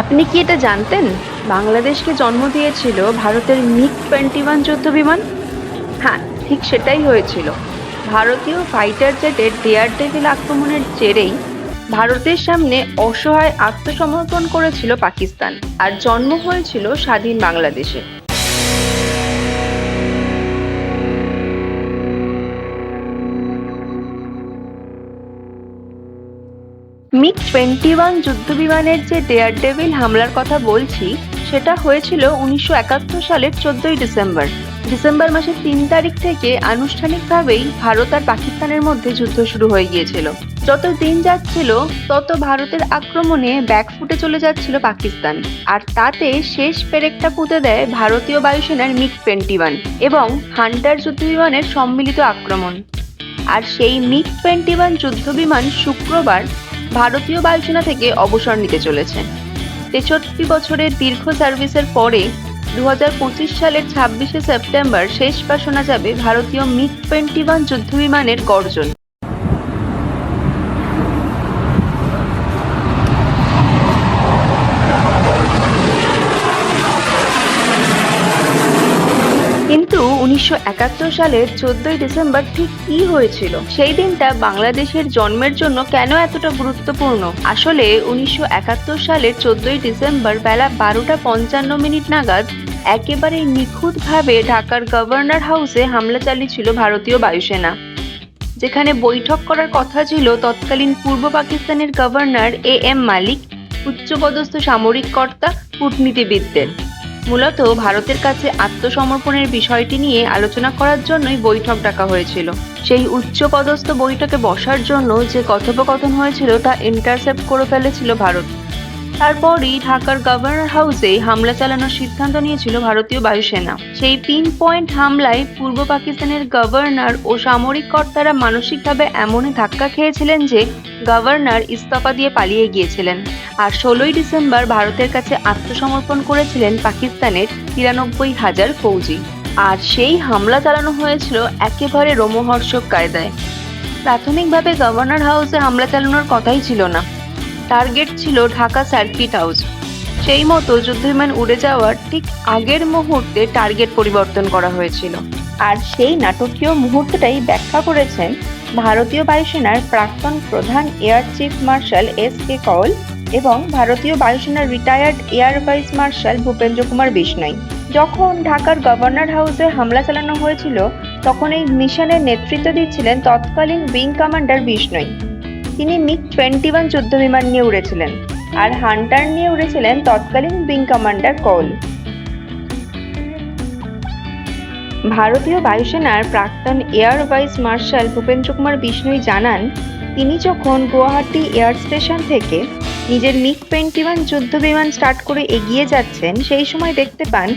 আপনি কি এটা জানতেন? বাংলাদেশকে জন্ম দিয়েছিল ভারতের মিগ টোয়েন্টি ওয়ান যুদ্ধ বিমান? হ্যাঁ ঠিক সেটাই হয়েছিল। ভারতীয় ফাইটার জেটের ডেয়ার ডেভিল আক্রমণের জেরেই ভারতের সামনে অসহায় আত্মসমর্পণ করেছিল পাকিস্তান, আর জন্ম হয়েছিল স্বাধীন বাংলাদেশে। মিগ টোয়েন্টি ওয়ান যুদ্ধবিমানের যে ডেয়ার ডেভিল হামলার কথা বলছি, সেটা হয়েছিল উনিশশো একাত্তর সালের চোদ্দই ডিসেম্বর। ডিসেম্বর মাসের তিন তারিখ থেকে আনুষ্ঠানিকভাবেই ভারত আর পাকিস্তানের মধ্যে যুদ্ধ শুরু হয়ে গিয়েছিল। যত দিন যাচ্ছিল, তত ভারতের আক্রমণে ব্যাকফুটে চলে যাচ্ছিল পাকিস্তান। আর তাতে শেষ পেরেকটা পুঁতে দেয় ভারতীয় বায়ুসেনার মিগ টোয়েন্টি ওয়ান এবং হান্টার যুদ্ধবিমানের সম্মিলিত আক্রমণ। আর সেই মিগ টোয়েন্টি ওয়ান যুদ্ধবিমান শুক্রবার ভারতীয় বায়ুসেনা থেকে অবসর নিতে চলেছে। তেষট্টি বছরের দীর্ঘ সার্ভিসের পরে দু হাজার পঁচিশ সালের ছাব্বিশে সেপ্টেম্বর শেষ বাসনা যাবে ভারতীয় মিগ টোয়েন্টি ওয়ান যুদ্ধবিমানের গর্জন কিন্তু উনিশশো একাত্তর সালের চোদ্দই ডিসেম্বর ঠিক কি হয়েছিল? সেই দিনটা বাংলাদেশের জন্মের জন্য কেন এতটা গুরুত্বপূর্ণ? আসলে উনিশশো একাত্তর সালের চোদ্দই ডিসেম্বর বেলা বারোটা পঞ্চান্ন মিনিট নাগাদ একেবারে নিখুঁতভাবে ঢাকার গভর্নর হাউসে হামলা চালিয়েছিল ভারতীয় বায়ুসেনা। যেখানে বৈঠক করার কথা ছিল তৎকালীন পূর্ব পাকিস্তানের গভর্নর এ এম মালিক, উচ্চপদস্থ সামরিক কর্তা, কূটনীতিবিদদের। মূলত ভারতের কাছে আত্মসমর্পণের বিষয়টি নিয়ে আলোচনা করার জন্যই বৈঠক ডাকা হয়েছিল। সেই উচ্চপদস্থ বৈঠকে বসার জন্য যে কথোপকথন হয়েছিল তা ইন্টারসেপ্ট করে ফেলেছিল ভারত। তারপরই ঢাকার গভর্নর হাউসে হামলা চালানোর সিদ্ধান্ত নিয়েছিল ভারতীয় বায়ুসেনা। সেই পিন পয়েন্ট হামলায় পূর্ব পাকিস্তানের গভর্নর ও সামরিক কর্তারা মানসিকভাবে এমনই ধাক্কা খেয়েছিলেন যে গভর্নর ইস্তফা দিয়ে পালিয়ে গিয়েছিলেন। আর ষোলোই ডিসেম্বর ভারতের কাছে আত্মসমর্পণ করেছিলেন পাকিস্তানের তিরানব্বই হাজার ফৌজি। আর সেই হামলা চালানো হয়েছিল একেবারে রোমহর্ষক কায়দায়। প্রাথমিকভাবে গভর্নর হাউসে হামলা চালানোর কথাই ছিল না। টার্গেট ছিল ঢাকা সার্কিট হাউস। সেই মতো যুদ্ধবিমান উড়ে যাওয়ার ঠিক আগের মুহূর্তে টার্গেট পরিবর্তন করা হয়েছিল। আর সেই নাটকীয় মুহূর্তটাই ব্যাখ্যা করেছেন ভারতীয় বায়ুসেনার প্রাক্তন প্রধান air chief marshal S K Kaul এবং ভারতীয় বায়ুসেনার retired air vice marshal Bhupendra Kumar Bishnoi. যখন ঢাকার গভর্নর হাউসে হামলা চালানো হয়েছিল, তখন এই মিশনের নেতৃত্ব দিচ্ছিলেন তৎকালীন উইং কমান্ডার বিষ্ণই। তিনি মিগ টোয়েন্টি ওয়ান যুদ্ধবিমান নিয়ে উড়েছিলেন আর হান্টার নিয়ে উড়েছিলেন তৎকালীন উইং কমান্ডার কৌল। ভারতীয় বায়ুসেনার প্রাক্তন air vice marshal Bhupendra Kumar Bishnoi জানান, তিনি যখন গুয়াহাটি এয়ার স্টেশন থেকে নিজের মিগ টোয়েন্টি ওয়ান যুদ্ধ বিমান স্টার্ট করে এগিয়ে যাচ্ছেন, সেই সময় দেখতে পান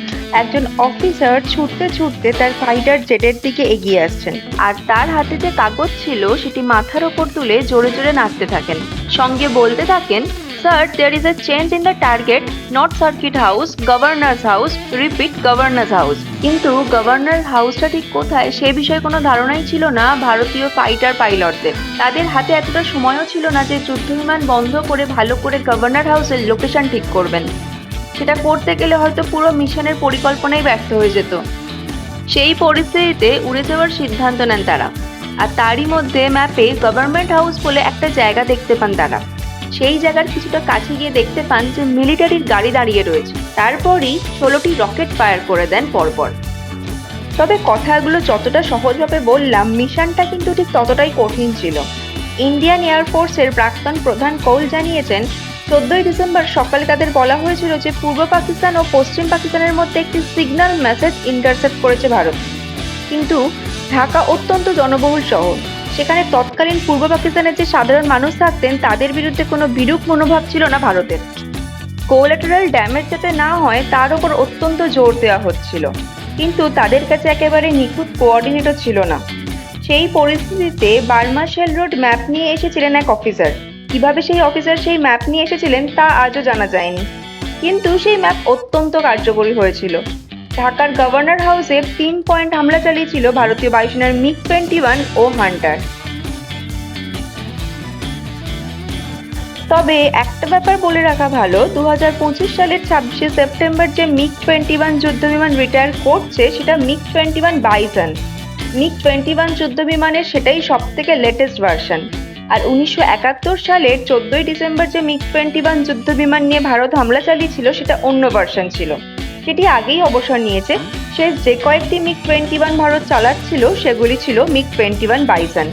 একজন অফিসার ছুটতে ছুটতে তার ফাইটার জেটের দিকে এগিয়ে আসছেন। আর তার হাতে যে কাগজ ছিল, সেটি মাথার ওপর তুলে জোরে জোরে নাচতে থাকেন। সঙ্গে বলতে থাকেন sir there is a change in the target not circuit house governors house repeat governors house কিন্তু গভর্নর হাউসটা ঠিক কোথায়? সে বিষয়ে কোনো ধারণাই ছিল না ভারতীয় ফাইটার পাইলটদের তাদের হাতে এতটা সময়ও ছিল না যে যুদ্ধবিমান বন্ধ করে ভালো করে গভর্নর হাউসের লোকেশন ঠিক করবেন। সেটা করতে গেলে হয়তো পুরো মিশনের পরিকল্পনাই ব্যর্থ হয়ে যেত। সেই পরিস্থিতিতে উড়ে যাওয়ার সিদ্ধান্ত নেন তারা। আর তারই মধ্যে ম্যাপে গভর্নমেন্ট হাউস বলে একটা জায়গা দেখতে পান তারা। সেই জায়গার কিছুটা কাছে গিয়ে দেখতে পান যে মিলিটারির গাড়ি দাঁড়িয়ে রয়েছে। তারপরই ষোলোটি রকেট ফায়ার করে দেন পরপর। তবে কথাগুলো যতটা সহজভাবে বললাম, মিশনটা কিন্তু ঠিক ততটাই কঠিন ছিল। ইন্ডিয়ান এয়ারফোর্সের প্রাক্তন প্রধান কৌল জানিয়েছেন, চোদ্দই ডিসেম্বর সকালে তাদের বলা হয়েছিল যে পূর্ব পাকিস্তান ও পশ্চিম পাকিস্তানের মধ্যে একটি সিগন্যাল মেসেজ ইন্টারসেপ্ট করেছে ভারত। কিন্তু ঢাকা অত্যন্ত জনবহুল শহর। সেখানে তৎকালীন পূর্ব পাকিস্তানের যে সাধারণ মানুষ থাকতেন, তাদের বিরুদ্ধে কোনো বিরূপ মনোভাব ছিল না ভারতের। কোলাটারাল ড্যামেজ যাতে না হয়, তার উপর অত্যন্ত জোর দেওয়া হচ্ছিল। কিন্তু তাদের কাছে একেবারে নিখুঁত কোঅর্ডিনেটর ছিল না। সেই পরিস্থিতিতে বার্মা শেল রোড ম্যাপ নিয়ে এসেছিলেন এক অফিসার কীভাবে সেই অফিসার সেই ম্যাপ নিয়ে এসেছিলেন, তা আজও জানা যায়নি। কিন্তু সেই ম্যাপ অত্যন্ত কার্যকরী হয়েছিল। ঢাকার গভর্নর হাউসে তিন পয়েন্ট হামলা চালিয়েছিল ভারতীয় বায়ুসেনার মিগ টোয়েন্টি ওয়ান ও হান্টার। তবে একটা ব্যাপার বলে রাখা ভালো দু হাজার পঁচিশ সালের ছাব্বিশে সেপ্টেম্বর যে মিগ টোয়েন্টি ওয়ান যুদ্ধ বিমান রিটায়ার করছে, সেটা MiG twenty one Bison MiG twenty one যুদ্ধ বিমানের সেটাই সব থেকে লেটেস্ট ভার্সন আর উনিশশো একাত্তর সালের চোদ্দই ডিসেম্বর যে মিগ টোয়েন্টি ওয়ান যুদ্ধ বিমান নিয়ে ভারত হামলা চালিয়েছিল, সেটা অন্য ভার্সন ছিল। সেটি আগেই অবসর নিয়েছে। শেষ যে কয়েকটি মিগ টোয়েন্টি ওয়ান ভারত চালাচ্ছিল, সেগুলি ছিল মিগ টোয়েন্টি ওয়ান বাইসন